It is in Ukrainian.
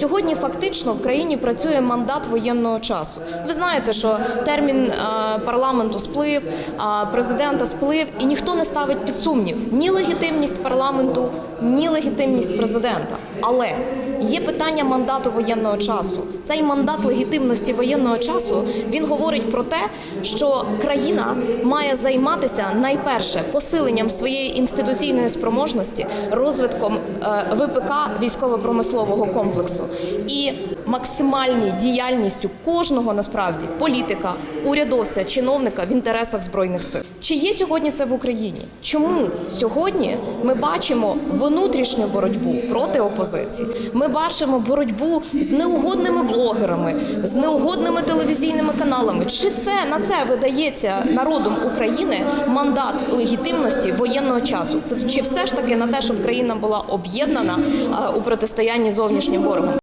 Сьогодні фактично в країні працює мандат воєнного часу. Ви знаєте, що термін е, парламенту сплив, а президента сплив, і ніхто не ставить під сумнів ні легітимність парламенту, ні легітимність президента. Але є питання мандату воєнного часу. Цей мандат легітимності воєнного часу він говорить про те, що країна має займатися найперше посиленням своєї інституційної спроможності, розвитком е, ВПК військово-промислового комплексу і максимальній діяльністю кожного насправді політика, урядовця, чиновника в інтересах збройних сил. Чи є сьогодні це в Україні? Чому сьогодні ми бачимо внутрішню боротьбу проти опозиції? Ми бачимо боротьбу з неугодними блогерами, з неугодними телевізійними каналами. Чи це на це видається народом України мандат легітимності воєнного часу? Це чи все ж таки на те, щоб країна була об'єднана е, у протистоянні зовнішнім ворогом?